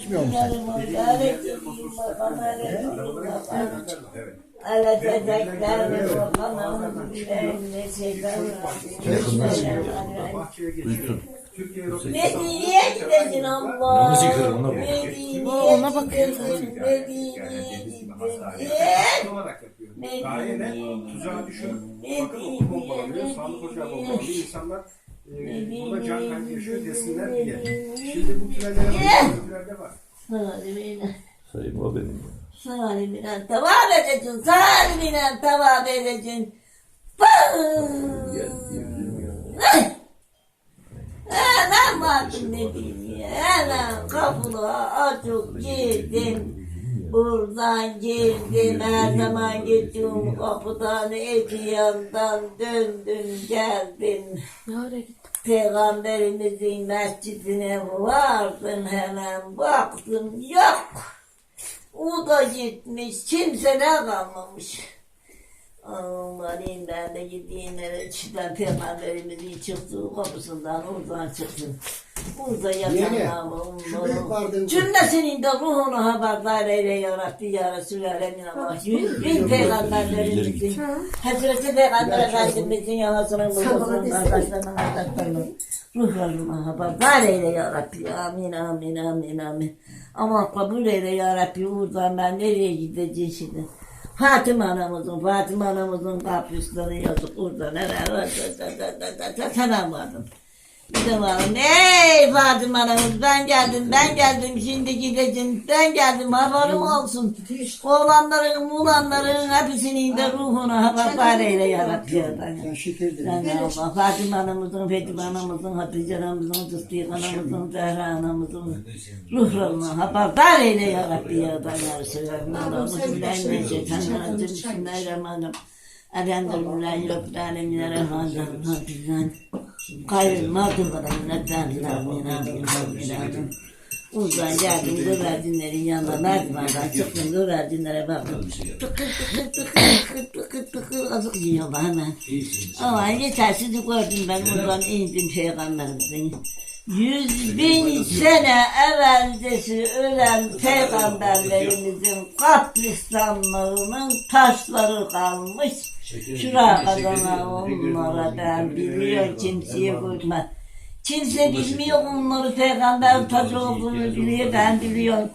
Geçmiyor mu sen? Medine'ye gideceksin Allah. Namazı yıkarım, ona bak. Medine'ye Ona bak. gideceksin, Medine'ye gideceksin. Gaye ne? Tuzağa düşün. Bakın okul bombalanıyor, sağlık ocağı bombalanıyor. İnsanlar e, burada can kaybı yaşıyor desinler diye. Şimdi bu tünellere bu tünellerde var. Salimine, Sayın o benim. salimine devam edeceksin, salimine devam edeceksin. Hemen baktım ne diyeyim ya. Hemen kapıda açık girdim. Buradan girdim her zaman gittiğim kapıdan eti yandan döndüm geldim. Gittin? Peygamberimizin mescidine vardım hemen baktım yok. O da gitmiş kimse ne kalmamış. Aman ben de gideyim eve içten peygamberimizin çıktığı kapısından oradan çıktım. Burada Yenge, yatanlar şu büyük vardığın- Cümlesinin de ruhunu haberdar eyle ya Rabbi ya Resulallemin Allah. Yüz bin peygamberlerimizin, Hazreti Peygamber Efendimizin yanasının babasının kardeşlerinin kardeşlerinin ruhlarını haberdar eyle ya Rabbi. Amin amin amin amin. Ama kabul eyle ya Rabbi oradan ben nereye gideceğim şimdi? Fatıma anamızın, Fatıma anamızın kaprisleri yazık oradan nereye selam vardım. De varım. Ey Fatıma anamız ben geldim ben geldim şimdi gideceğim ben geldim haberim olsun. Oğlanların muğlanların hepsinin de ruhuna haberdar eyle ya Rabbi ya Rabbi. Ben şeker dedim. Cenab-ı Allah Fatıma anamızın, Fethibe anamızın, Hatice anamızın, Sıddık anamızın, Zehra anamızın ruhlarına haberdar eyle ya Rabbi ya Resulallah. Allah'ım Bismillahirrahmanirrahim. Bismillahirrahmanirrahim. Elhamdülillahi Rabbil Alemin. Elhamdülillahi. Gayrı mağdur kadar minnetten Amin. Uzan geldim güvercinlerin yanına merdivenden çıktım güvercinlere baktım. Tıkır tıkır tıkır tıkır tıkır azık yiyorlar hemen. Ama yetersiz gördüm ben oradan indim peygamberimizin. Yüz bin sene evvelcesi ölen peygamberlerimizin kabristanlarının taşları kalmış. Şuraya kadar onlara ben biliyorum kimseye koyma. Kimse bilmiyor onları peygamber taşı olduğunu biliyor ben biliyorum.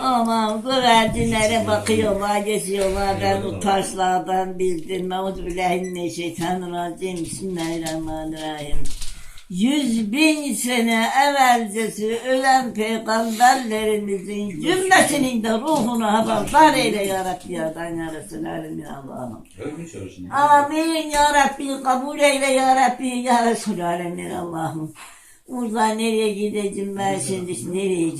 Ama güvercinlere bakıyorlar, geziyorlar. Ben bu taşlardan bildim. Euzubillahimineşşeytanirracim. Bismillahirrahmanirrahim. Yüz bin sene evvelcesi ölen peygamberlerimizin cümlesinin de ruhunu haberdar eyle ya Rabbi ya ya Resulallemin Allah'ım. Amin ya Rabbi kabul eyle ya Rabbi ya Resulallemin Allah'ım. Buradan nereye gideceğim ben şimdi? nereye?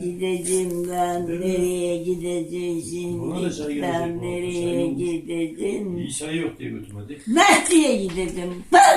Gideceğim ben nereye gideceğim şimdi? Ben nereye gideceğim? İsa yok diye götürmedi. Mehdi'ye gideceğim. Ben